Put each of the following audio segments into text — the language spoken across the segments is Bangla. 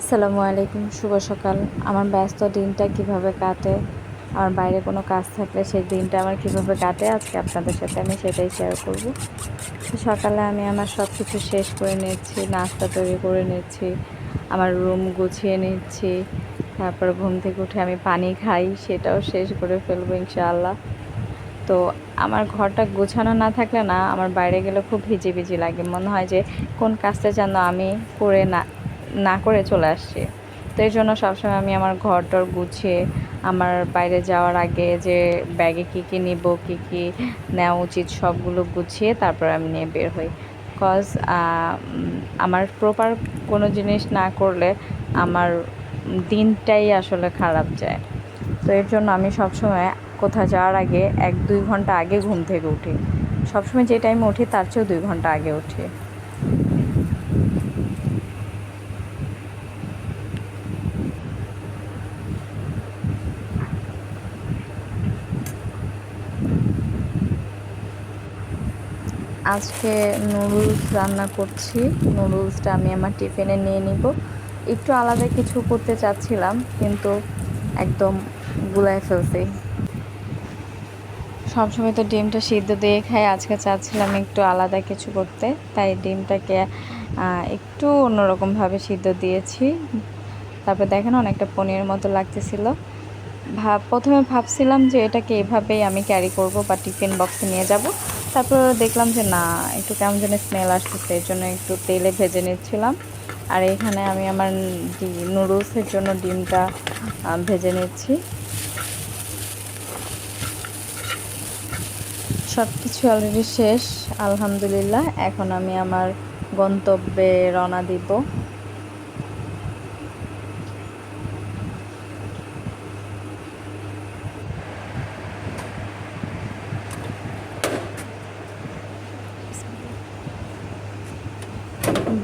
আসসালামু আলাইকুম, শুভ সকাল। আমার ব্যস্ত দিনটা কীভাবে কাটে? আমার বাইরে কোনো কাজ থাকলে সেই দিনটা আমার কীভাবে কাটে? আজকে আপনাদের সাথে আমি সেটাই শেয়ার করব। সকালে আমি আমার সব কিছু শেষ করে নিচ্ছি, নাস্তা তৈরি করে নিচ্ছি, আমার রুম গুছিয়ে নিচ্ছি, তারপর ঘুম থেকে উঠে আমি পানি খাই, সেটাও শেষ করে ফেলব ইনশাআল্লাহ। তো আমার ঘরটা গোছানো না থাকলে না, আমার বাইরে গেলে খুব ভিজি ভিজি লাগে। মনে হয় যে কোন কাজটা যেন আমি করে না না করে চলে আসছি। তো এই জন্য সবসময় আমি আমার ঘর টর গুছিয়ে আমার বাইরে যাওয়ার আগে যে ব্যাগে কী কী নিব, কী কী নেওয়া উচিত সবগুলো গুছিয়ে তারপর আমি নিয়ে বের হই। কজ আমার প্রপার কোনো জিনিস না করলে আমার দিনটাই আসলে খারাপ যায়। তো এর জন্য আমি সবসময় কোথাও যাওয়ার আগে এক, দুই ঘণ্টা আগে ঘুম থেকে উঠি। সবসময় যে টাইমে উঠি তার চেয়েও দুই ঘণ্টা আগে উঠি। আজকে নুডলস রান্না করছি। নুডলসটা আমি আমার টিফিনে নিয়ে নিব। একটু আলাদা কিছু করতে চাচ্ছিলাম, কিন্তু একদম গুলায় ফেলছি। সবসময় তো ডিমটা সিদ্ধ দিয়ে খাই, আজকে চাচ্ছিলাম একটু আলাদা কিছু করতে। তাই ডিমটাকে একটু অন্যরকমভাবে সিদ্ধ দিয়েছি। তারপর দেখেন অনেকটা পনিরের মতো লাগতেছিল। ভাব প্রথমে ভাবছিলাম যে এটাকে এভাবেই আমি ক্যারি করব বা টিফিন বক্সে নিয়ে যাব। তারপর দেখলাম যে না, একটু কেমন যেন স্মেল আসতেছে এর জন্য একটু তেলে ভেজে নিচ্ছিলাম। আর এখানে আমি আমার নুডলসের জন্য ডিমটা ভেজে নিচ্ছি। সব কিছু অলরেডি শেষ, আলহামদুলিল্লাহ। এখন আমি আমার গন্তব্যে রওনা দিব।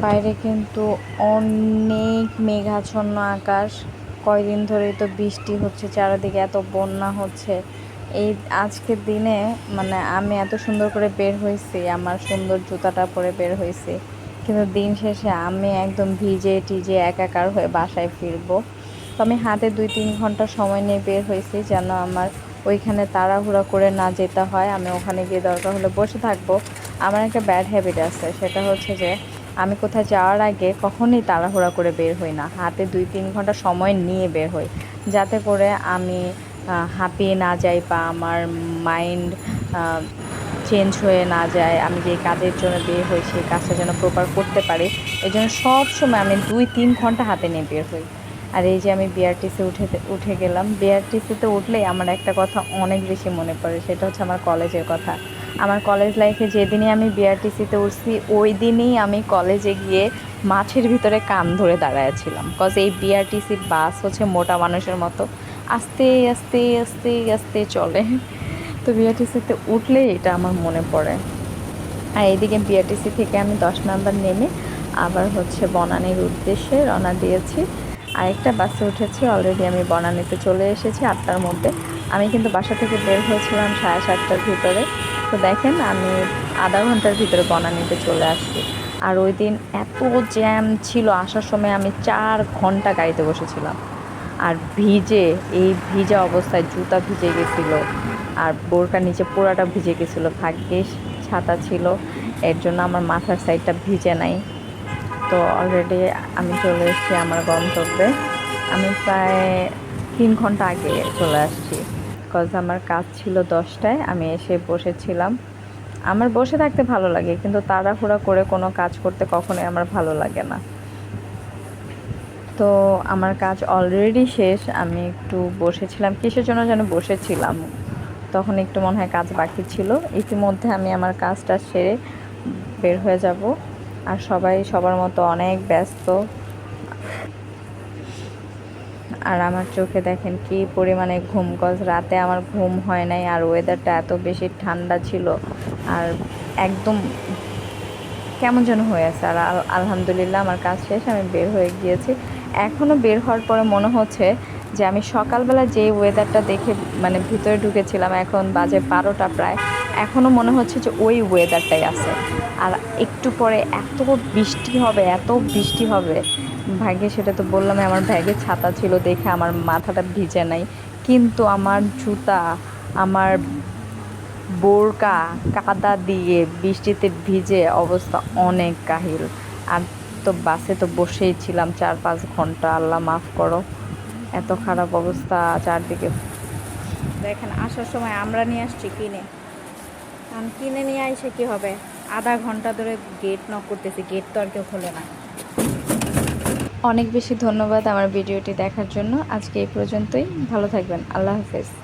বাইরে কিন্তু অনেক মেঘাচ্ছন্ন আকাশ। কয়দিন ধরেই তো বৃষ্টি হচ্ছে, চারিদিকে এত বন্যা হচ্ছে। এই আজকের দিনে মানে আমি এত সুন্দর করে বের হয়েছি, আমার সুন্দর জুতাটা পরে বের হয়েছি। কিন্তু দিন শেষে আমি একদম ভিজে টিজে একাকার হয়ে বাসায় ফিরবো। তো আমি হাতে দুই তিন ঘণ্টা সময় নিয়ে বের হয়েছি যেন আমার ওইখানে তাড়াহুড়া করে না যেতে হয়। আমি ওখানে গিয়ে দরকার হলে বসে থাকব। আমার একটা ব্যাড হ্যাবিট আছে, সেটা হচ্ছে যে আমি কোথাও যাওয়ার আগে কখনই তাড়াহুড়া করে বের হই না। হাতে দুই তিন ঘণ্টা সময় নিয়ে বের হই। যাতে করে আমি হাঁপিয়ে না যাই বা আমার মাইন্ড চেঞ্জ হয়ে না যায়। আমি যে কাজের জন্য বের হই সেই কাজটা যেন প্রপার করতে পারি এই জন্য সবসময় আমি দুই তিন ঘণ্টা হাতে নিয়ে বের হই। আর এই যে আমি বিআরটিসি উঠে উঠে গেলাম। বিআরটিসিতে উঠলেই আমার একটা কথা অনেক বেশি মনে পড়ে, সেটা হচ্ছে আমার কলেজের কথা। আমার কলেজ লাইফে যেদিনই আমি বিআরটিসিতে উঠছি ওই দিনই আমি কলেজে গিয়ে মাছের ভিতরে কান ধরে দাঁড়াইছিলাম কজ এই বিআরটিসির বাস হচ্ছে মোটা মানুষের মতো। আস্তে আস্তে আস্তে আস্তে চলে। তো বিআরটিসিতে উঠলে এটা আমার মনে পড়ে। আর এইদিকে বিআরটিসি থেকে আমি দশ নাম্বার নেমে আবার হচ্ছে বনানির উদ্দেশ্যে রওনা দিয়েছি। আরেকটা বাসে উঠেছি অলরেডি আমি বনানিতে চলে এসেছি আটটার মধ্যে। আমি কিন্তু বাসা থেকে বের হয়েছিলাম সাড়ে সাতটার ভিতরে। তো দেখেন, আমি আধা ঘণ্টার ভিতরে বনানিতে চলে আসছি। আর ওই দিন এত জ্যাম ছিল, আসার সময় আমি চার ঘণ্টা গাড়িতে বসেছিলাম। আর ভিজে, এই ভিজা অবস্থায় জুতা ভিজে গেছিল, আর বোরকার নিচে পোড়াটা ভিজে গেছিল, ভাগ্যিস ছাতা ছিল। এর জন্য আমার মাথার সাইডটা ভিজে নাই। তো অলরেডি আমি চলে এসেছি আমার গন্তব্যে। আমি প্রায় তিন ঘণ্টা আগে চলে আসছি। কজ আমার কাজ ছিল দশটায়, আমি এসে বসেছিলাম। আমার বসে থাকতে ভালো লাগে, কিন্তু তাড়াহুড়া করে কোনো কাজ করতে কখনোই আমার ভালো লাগে না। তো আমার কাজ অলরেডি শেষ, আমি একটু বসেছিলাম। কিসের জন্য যেন বসেছিলাম? তখন একটু মনে হয় কাজ বাকি ছিল। ইতিমধ্যে আমি আমার কাজটা সেরে বের হয়ে যাব। আর সবাই সবার মতো অনেক ব্যস্ত। আর আমার চোখে দেখেন কি পরিমাণে ঘুম কজ রাতে আমার ঘুম হয় নাই আর ওয়েদারটা এত বেশি ঠান্ডা ছিল। আর একদম কেমন যেন হয়ে আছে। আর আলহামদুলিল্লাহ আমার কাজ শেষ, আমি বের হয়ে গিয়েছি। এখনও বের হওয়ার পরে মনে হচ্ছে যে আমি সকালবেলা যে ওয়েদারটা দেখে মানে ভিতরে ঢুকেছিলাম, এখন বাজে বারোটা প্রায় এখনও মনে হচ্ছে যে ওই ওয়েদারটাই আছে। আর একটু পরে এত বৃষ্টি হবে, এত বৃষ্টি হবে। ভাগ্যে সেটা তো বললাম, আমার ব্যাগে ছাতা ছিল দেখে আমার মাথাটা ভিজে নাই। কিন্তু আমার জুতা, আমার বোরকা কাদা দিয়ে বৃষ্টিতে ভিজে অবস্থা অনেক কাহিল। আর তো বাসে তো বসেই ছিলাম চার পাঁচ ঘণ্টা। আল্লাহ মাফ করো, এত খারাপ অবস্থা চারদিকে। দেখেন, আসার সময় আমরা নিয়ে আসছি কিনে। কিনে নিয়ে এসে কি হবে? আধা ঘণ্টা ধরে গেট নক করতেছি গেট তো আর কেউ খোলে না। অনেক বেশি ধন্যবাদ আমার ভিডিওটি দেখার জন্য। আজকে এই পর্যন্তই। ভালো থাকবেন। আল্লাহ হাফেজ।